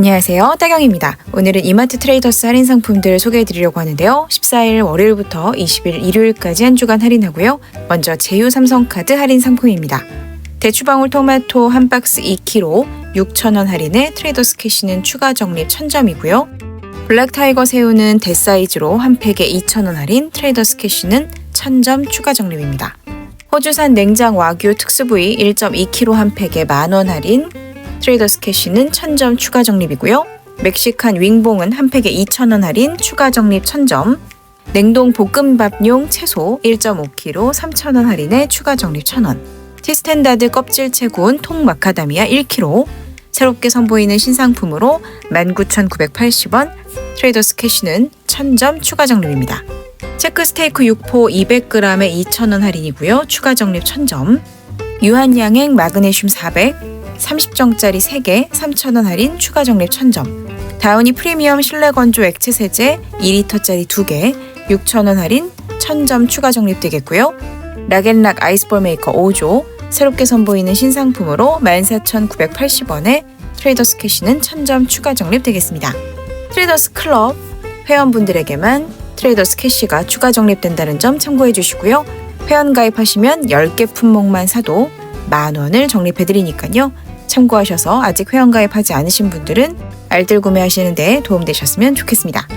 안녕하세요. 따경입니다. 오늘은 이마트 트레이더스 할인 상품들 소개해 드리려고 하는데요. 14일 월요일부터 20일 일요일까지 한 주간 할인하고요. 먼저 제휴 삼성카드 할인 상품입니다. 대추방울 토마토 한 박스 2kg 6,000원 할인에 트레이더스 캐시는 추가 적립 1000점이고요. 블랙타이거 새우는 대사이즈로 한 팩에 2,000원 할인, 트레이더스 캐시는 1000점 추가 적립입니다. 호주산 냉장 와규 특수부위 1.2kg 한 팩에 만원 할인, 트레이더스 캐시는 1000점 추가 적립이고요. 멕시칸 윙봉은 한 팩에 2,000원 할인, 추가 적립 1000점. 냉동 볶음밥용 채소 1.5kg 3,000원 할인에 추가 적립 1,000원. 티스탠다드 껍질채 구운 통 마카다미아 1kg. 새롭게 선보이는 신상품으로 19,980원, 트레이더스 캐시는 1000점 추가 적립입니다. 체크 스테이크 6포 200g에 2,000원 할인이고요. 추가 적립 1000점. 유한양행 마그네슘 400, 30정짜리 3개 3,000원 할인 추가 적립 1000점. 다우니 프리미엄 실내 건조 액체 세제 2리터짜리 2개 6,000원 할인 1000점 추가 적립되겠고요. 락앤락 아이스볼 메이커 5조 새롭게 선보이는 신상품으로 14,980원에 트레이더스 캐시는 1000점 추가 적립되겠습니다. 트레이더스 클럽 회원분들에게만 트레이더스 캐시가 추가 적립된다는 점 참고해 주시고요. 회원 가입하시면 10개 품목만 사도 만 원을 적립해 드리니까요. 참고하셔서 아직 회원 가입하지 않으신 분들은 알뜰 구매하시는 데 도움되셨으면 좋겠습니다.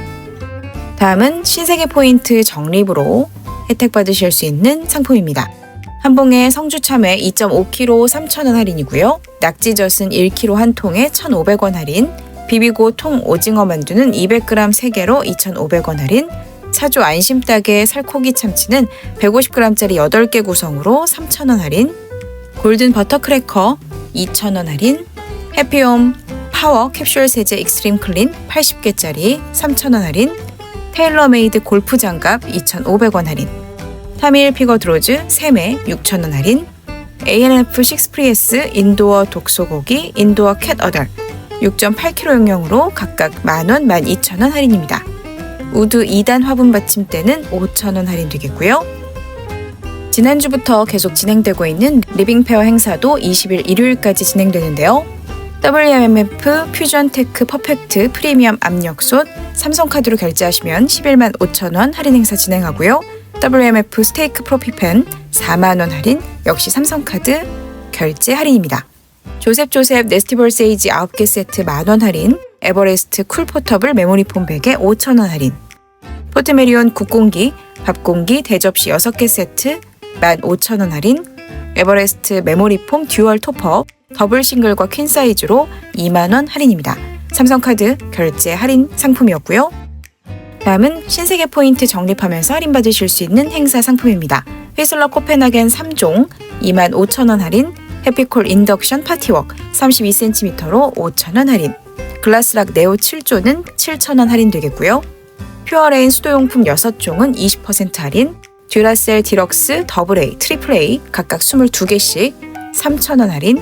다음은 신세계 포인트 적립으로 혜택 받으실 수 있는 상품입니다. 한 봉에 성주 참외 2.5kg 3,000원 할인이고요. 낙지젓은 1kg 한 통에 1,500원 할인, 비비고 통 오징어 만두는 200g 3개로 2,500원 할인, 사주 안심닭의 살코기 참치는 150g짜리 8개 구성으로 3,000원 할인, 골든 버터 크래커 2,000원 할인, 해피홈 파워 캡슐 세제 익스트림 클린 80개짜리 3,000원 할인, 테일러메이드 골프 장갑 2,500원 할인, 타밀 피거 드로즈 3매 6,000원 할인, A&F 6프리에스 인도어 독소고기 인도어 캣 어덜 6.8kg 용량으로 각각 만원, 12,000원 할인입니다. 우드 2단 화분 받침대는 5,000원 할인되겠고요. 지난주부터 계속 진행되고 있는 리빙페어 행사도 20일 일요일까지 진행되는데요. WMF 퓨전테크 퍼펙트 프리미엄 압력솥 삼성카드로 결제하시면 11만 5천원 할인 행사 진행하고요. WMF 스테이크 프로피펜 4만원 할인 역시 삼성카드 결제 할인입니다. 조셉조셉 네스티볼 세이지 9개 세트 만원 할인 에버레스트 쿨 포터블 메모리 폼 베개 5천원 할인 포트메리온 국공기 밥공기 대접시 6개 세트 15,000원 할인 에버레스트 메모리 폼 듀얼 토퍼 더블 싱글과 퀸 사이즈로 2만원 할인입니다. 삼성카드 결제 할인 상품이었고요. 다음은 신세계 포인트 적립하면서 할인받으실 수 있는 행사 상품입니다. 휘슬러 코펜하겐 3종 25,000원 할인 해피콜 인덕션 파티웍 32cm로 5,000원 할인 글라스락 네오 7조는 7,000원 할인되겠고요. 퓨어레인 수도용품 6종은 20% 할인 듀라셀 디럭스 더블 A, 트리플 A 각각 22개씩 3,000원 할인.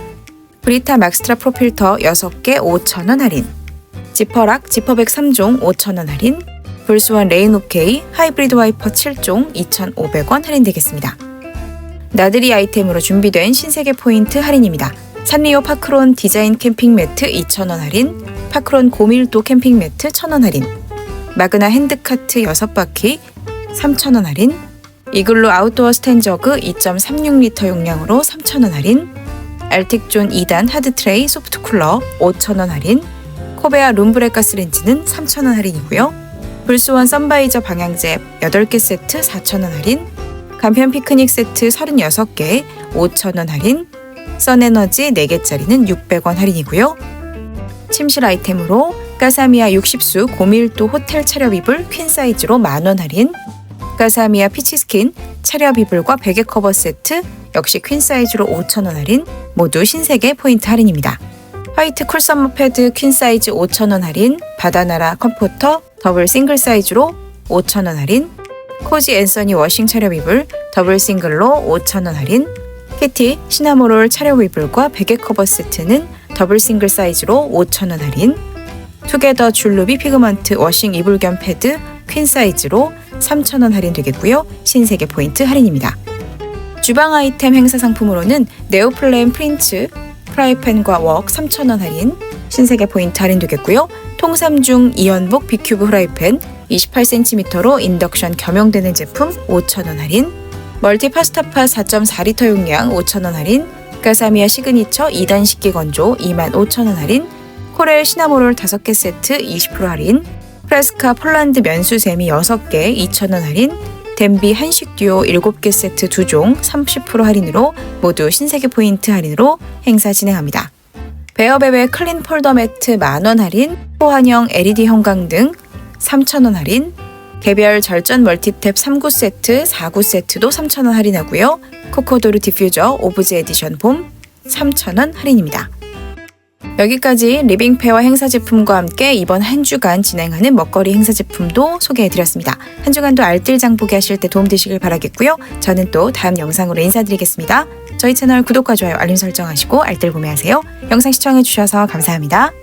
브리타 막스트라 프로필터 6개 5,000원 할인. 지퍼락 지퍼백 3종 5,000원 할인. 불수원 레인 오케이 하이브리드 와이퍼 7종 2,500원 할인되겠습니다. 나들이 아이템으로 준비된 신세계 포인트 할인입니다. 산리오 파크론 디자인 캠핑 매트 2,000원 할인. 파크론 고밀도 캠핑 매트 1,000원 할인. 마그나 핸드카트 6바퀴 3,000원 할인 이글루 아웃도어 스탠저그 2.36리터 용량으로 3,000원 할인 알틱존 2단 하드트레이 소프트 쿨러 5,000원 할인 코베아 룸브레 가스렌지는 3,000원 할인이고요. 불스원 선바이저 방향제 8개 세트 4,000원 할인 간편 피크닉 세트 36개 5,000원 할인 선에너지 4개짜리는 600원 할인이고요. 침실 아이템으로 까사미아 60수 고밀도 호텔 차렵 이불 퀸 사이즈로 만원 할인 가사미아 피치스킨 차렵 이불과 베개 커버 세트 역시 퀸 사이즈로 5,000원 할인 모두 신세계 포인트 할인입니다. 화이트 쿨 썸머 패드 퀸 사이즈 5,000원 할인 바다나라 컴포터 더블 싱글 사이즈로 5,000원 할인 코지 앤서니 워싱 차렵 이불 더블 싱글로 5,000원 할인 키티 시나모롤 차렵 이불과 베개 커버 세트는 더블 싱글 사이즈로 5,000원 할인 투게더 줄루비 피그먼트 워싱 이불 겸 패드 퀸 사이즈로 3,000원 할인되겠고요. 신세계 포인트 할인입니다. 주방 아이템 행사 상품으로는 네오플레임 프린츠 프라이팬과 웍 3,000원 할인, 신세계 포인트 할인되겠고요. 통삼중 이연복 비큐브 프라이팬 28cm로 인덕션 겸용되는 제품 5,000원 할인. 멀티 파스타팟 4.4리터 용량 5,000원 할인. 가사미아 시그니처 2단 식기 건조 25,000원 할인. 코렐 시나모롤 5개 세트 20% 할인. 프레스카 폴란드 면수세미 6개 2,000원 할인. 덴비 한식 듀오 7개 세트 2종 30% 할인으로 모두 신세계 포인트 할인으로 행사 진행합니다. 베어베베 클린 폴더 매트 만원 할인, 호환형 LED 형광 등 3,000원 할인, 개별 절전 멀티탭 3구 세트, 4구 세트도 3,000원 할인하고요. 코코도르 디퓨저 오브제 에디션 봄 3,000원 할인입니다. 여기까지 리빙페어 행사 제품과 함께 이번 한 주간 진행하는 먹거리 행사 제품도 소개해드렸습니다. 한 주간도 알뜰 장보기 하실 때 도움 되시길 바라겠고요. 저는 또 다음 영상으로 인사드리겠습니다. 저희 채널 구독과 좋아요, 알림 설정하시고 알뜰 구매하세요. 영상 시청해주셔서 감사합니다.